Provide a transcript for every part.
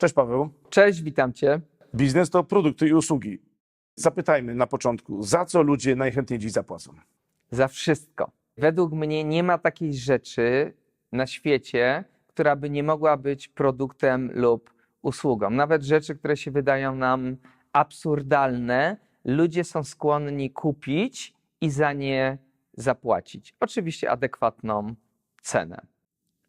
Cześć Paweł. Cześć, witam Cię. Biznes to produkty i usługi. Zapytajmy na początku, za co ludzie najchętniej dziś zapłacą? Za wszystko. Według mnie nie ma takiej rzeczy na świecie, która by nie mogła być produktem lub usługą. Nawet rzeczy, które się wydają nam absurdalne, ludzie są skłonni kupić i za nie zapłacić. Oczywiście adekwatną cenę.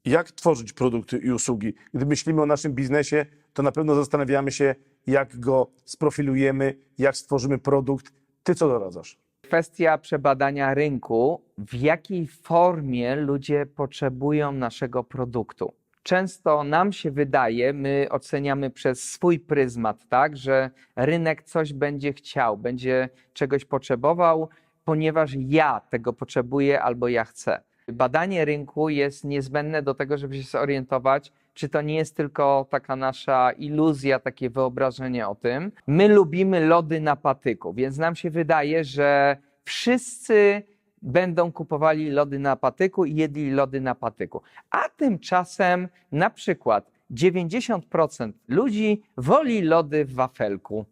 Jak tworzyć produkty i usługi? Gdy myślimy o naszym biznesie, to na pewno zastanawiamy się, jak go sprofilujemy, jak stworzymy produkt. Ty co doradzasz? Kwestia przebadania rynku, w jakiej formie ludzie potrzebują naszego produktu. Często nam się wydaje, my oceniamy przez swój pryzmat, tak, że rynek coś będzie chciał, będzie czegoś potrzebował, ponieważ ja tego potrzebuję albo ja chcę. Badanie rynku jest niezbędne do tego, żeby się zorientować, czy to nie jest tylko taka nasza iluzja, takie wyobrażenie o tym. My lubimy lody na patyku, więc nam się wydaje, że wszyscy będą kupowali lody na patyku i jedli lody na patyku. A tymczasem na przykład 90% ludzi woli lody w wafelku.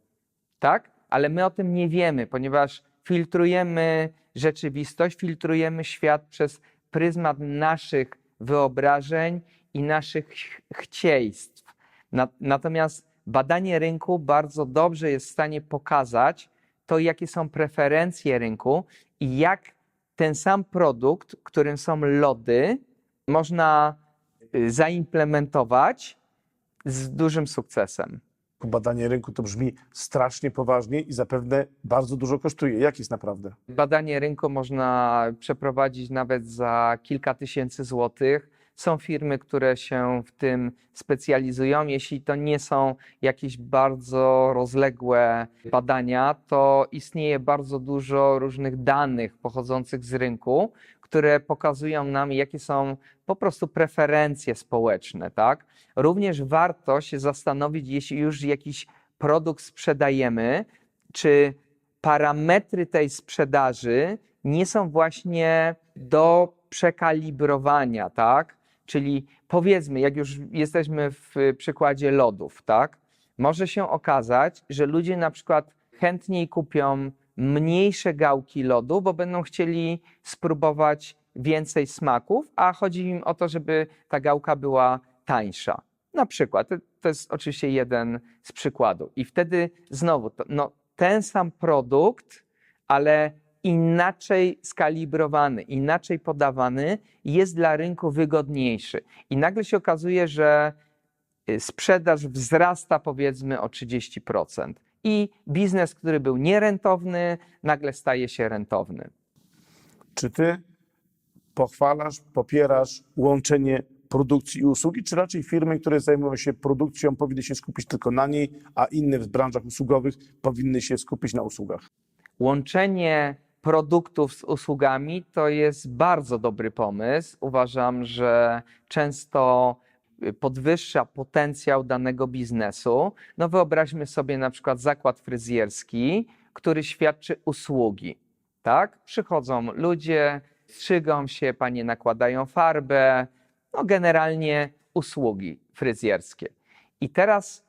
Tak? Ale my o tym nie wiemy, ponieważ filtrujemy rzeczywistość, filtrujemy świat przez pryzmat naszych wyobrażeń i naszych ch- chcieństw. Na- Natomiast badanie rynku bardzo dobrze jest w stanie pokazać to, jakie są preferencje rynku i jak ten sam produkt, którym są lody, można y, zaimplementować z dużym sukcesem. Badanie rynku to brzmi strasznie poważnie i zapewne bardzo dużo kosztuje. Jak jest naprawdę? Badanie rynku można przeprowadzić nawet za kilka tysięcy złotych. Są firmy, które się w tym specjalizują. Jeśli to nie są jakieś bardzo rozległe badania, to istnieje bardzo dużo różnych danych pochodzących z rynku, które pokazują nam, jakie są po prostu preferencje społeczne. Tak? Również warto się zastanowić, jeśli już jakiś produkt sprzedajemy, czy parametry tej sprzedaży nie są właśnie do przekalibrowania, tak? Czyli powiedzmy, jak już jesteśmy w przykładzie lodów, tak? Może się okazać, że ludzie na przykład chętniej kupią mniejsze gałki lodu, bo będą chcieli spróbować więcej smaków, a chodzi im o to, żeby ta gałka była tańsza. Na przykład, to, jest oczywiście jeden z przykładów. I wtedy znowu, to, no, ten sam produkt, ale inaczej skalibrowany, inaczej podawany, jest dla rynku wygodniejszy. I nagle się okazuje, że y, sprzedaż wzrasta powiedzmy o 30%. I biznes, który był nierentowny, nagle staje się rentowny. Czy ty pochwalasz, popierasz łączenie produkcji i usługi, czy raczej firmy, które zajmują się produkcją, powinny się skupić tylko na niej, a inne w branżach usługowych powinny się skupić na usługach? Łączenie produktów z usługami to jest bardzo dobry pomysł. Uważam, że często podwyższa potencjał danego biznesu. No wyobraźmy sobie na przykład zakład fryzjerski, który świadczy usługi. Tak? Przychodzą ludzie, strzygą się, panie nakładają farbę, no generalnie usługi fryzjerskie. I teraz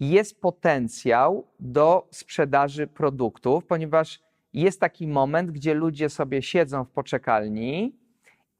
jest potencjał do sprzedaży produktów, ponieważ jest taki moment, gdzie ludzie sobie siedzą w poczekalni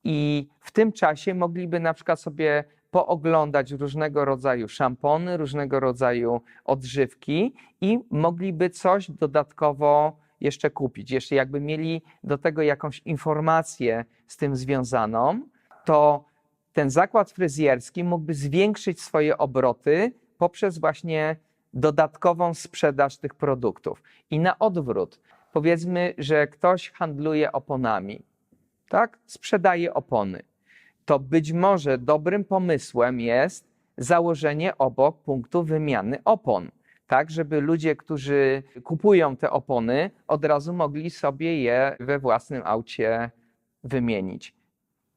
i w tym czasie mogliby na przykład sobie pooglądać różnego rodzaju szampony, różnego rodzaju odżywki i mogliby coś dodatkowo jeszcze kupić. Jeszcze jakby mieli do tego jakąś informację z tym związaną, to ten zakład fryzjerski mógłby zwiększyć swoje obroty poprzez właśnie dodatkową sprzedaż tych produktów. I na odwrót, powiedzmy, że ktoś handluje oponami, tak? Sprzedaje opony. To być może dobrym pomysłem jest założenie obok punktu wymiany opon, tak, żeby ludzie, którzy kupują te opony, od razu mogli sobie je we własnym aucie wymienić.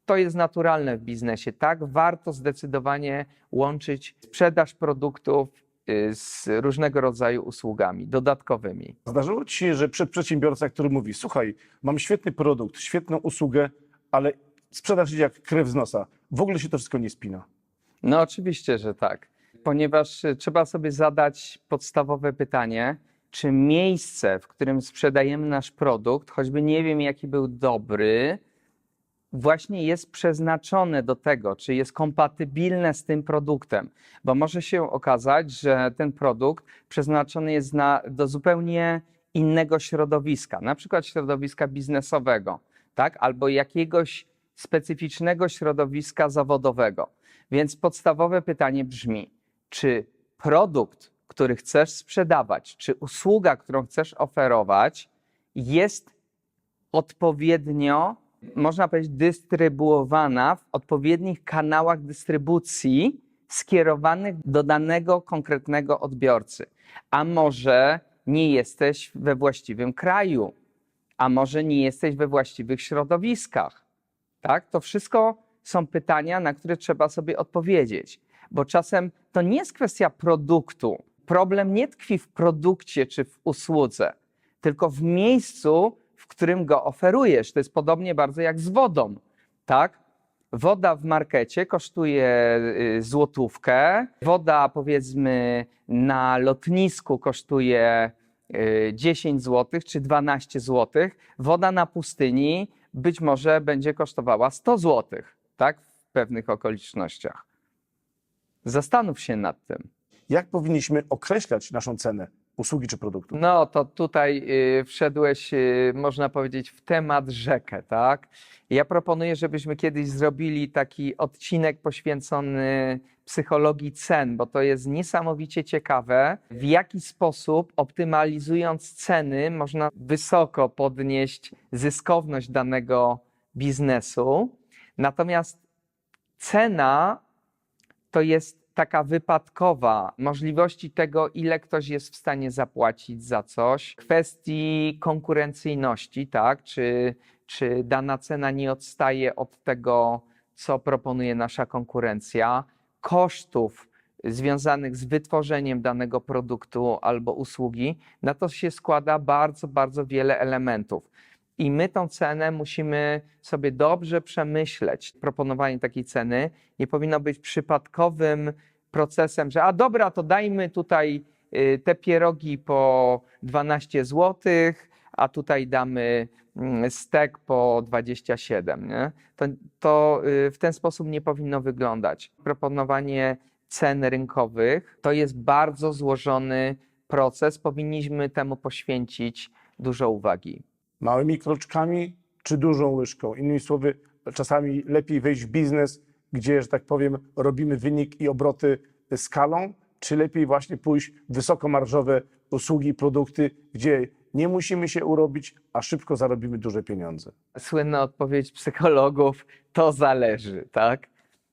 To jest naturalne w biznesie, tak? Warto zdecydowanie łączyć sprzedaż produktów y, z różnego rodzaju usługami dodatkowymi. Zdarzyło ci się, że przed przedsiębiorca, który mówi: Słuchaj, mam świetny produkt, świetną usługę, ale sprzedaż idzie jak krew z nosa. W ogóle się to wszystko nie spina. No oczywiście, że tak. ponieważ y, trzeba sobie zadać podstawowe pytanie, czy miejsce, w którym sprzedajemy nasz produkt, choćby nie wiem, jaki był dobry, właśnie jest przeznaczone do tego, czy jest kompatybilne z tym produktem, bo może się okazać, że ten produkt przeznaczony jest na, do zupełnie innego środowiska, na przykład środowiska biznesowego, tak? albo jakiegoś specyficznego środowiska zawodowego. Więc podstawowe pytanie brzmi, czy produkt, który chcesz sprzedawać, czy usługa, którą chcesz oferować, jest odpowiednio, można powiedzieć, dystrybuowana w odpowiednich kanałach dystrybucji skierowanych do danego konkretnego odbiorcy. A może nie jesteś we właściwym kraju, a może nie jesteś we właściwych środowiskach. Tak? To wszystko są pytania, na które trzeba sobie odpowiedzieć, bo czasem to nie jest kwestia produktu. Problem nie tkwi w produkcie czy w usłudze, tylko w miejscu, w którym go oferujesz. To jest podobnie bardzo jak z wodą, tak? Woda w markecie kosztuje y, złotówkę, woda powiedzmy na lotnisku kosztuje y, 10 zł czy 12 zł. Woda na pustyni być może będzie kosztowała 100 zł, tak? W pewnych okolicznościach. Zastanów się nad tym. Jak powinniśmy określać naszą cenę usługi czy produktu? No to tutaj y, wszedłeś, y, można powiedzieć, w temat rzekę, tak? Ja proponuję, żebyśmy kiedyś zrobili taki odcinek poświęcony psychologii cen, bo to jest niesamowicie ciekawe, w jaki sposób optymalizując ceny można wysoko podnieść zyskowność danego biznesu. Natomiast cena to jest taka wypadkowa możliwości tego, ile ktoś jest w stanie zapłacić za coś, kwestii konkurencyjności, tak? Czy, czy dana cena nie odstaje od tego, co proponuje nasza konkurencja, kosztów związanych z wytworzeniem danego produktu albo usługi. Na to się składa bardzo, bardzo wiele elementów. I my tą cenę musimy sobie dobrze przemyśleć. Proponowanie takiej ceny nie powinno być przypadkowym procesem, że a dobra, to dajmy tutaj y, te pierogi po 12 zł, a tutaj damy mm, stek po 27. Nie? To, to y, w ten sposób nie powinno wyglądać. Proponowanie cen rynkowych to jest bardzo złożony proces. Powinniśmy temu poświęcić dużo uwagi. Małymi kroczkami czy dużą łyżką? Innymi słowy, czasami lepiej wejść w biznes, gdzie, że tak powiem, robimy wynik i obroty skalą, czy lepiej właśnie pójść w wysokomarżowe usługi, produkty, gdzie nie musimy się urobić, a szybko zarobimy duże pieniądze. Słynna odpowiedź psychologów, to zależy, tak?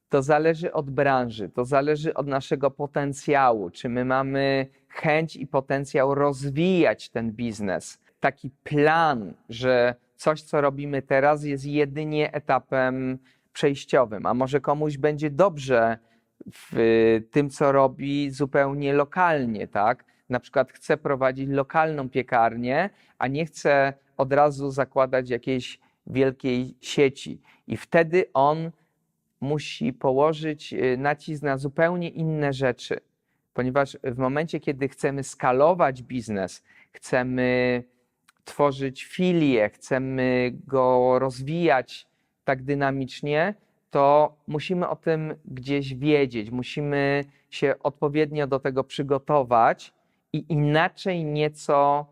To zależy od branży, to zależy od naszego potencjału. Czy my mamy chęć i potencjał rozwijać ten biznes? Taki plan, że coś, co robimy teraz, jest jedynie etapem przejściowym, a może komuś będzie dobrze w tym, co robi zupełnie lokalnie, tak? Na przykład chce prowadzić lokalną piekarnię, a nie chce od razu zakładać jakiejś wielkiej sieci. I wtedy on musi położyć y, nacisk na zupełnie inne rzeczy, ponieważ w momencie, kiedy chcemy skalować biznes, chcemy tworzyć filię, chcemy go rozwijać tak dynamicznie, to musimy o tym gdzieś wiedzieć, musimy się odpowiednio do tego przygotować i inaczej nieco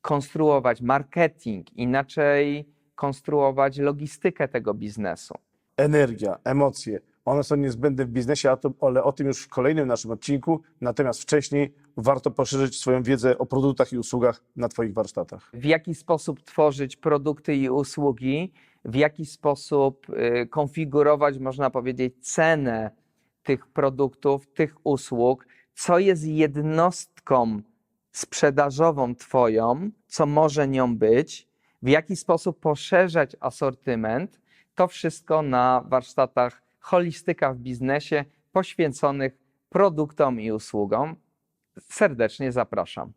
konstruować marketing, inaczej konstruować logistykę tego biznesu. Energia, emocje, one są niezbędne w biznesie, ale o tym już w kolejnym naszym odcinku. Natomiast wcześniej warto poszerzyć swoją wiedzę o produktach i usługach na Twoich warsztatach. w jaki sposób tworzyć produkty i usługi, w jaki sposób y, konfigurować, można powiedzieć, cenę tych produktów, tych usług, co jest jednostką sprzedażową Twoją, co może nią być, w jaki sposób poszerzać asortyment. To wszystko na warsztatach Holistyka w biznesie poświęconych produktom i usługom. Serdecznie zapraszam.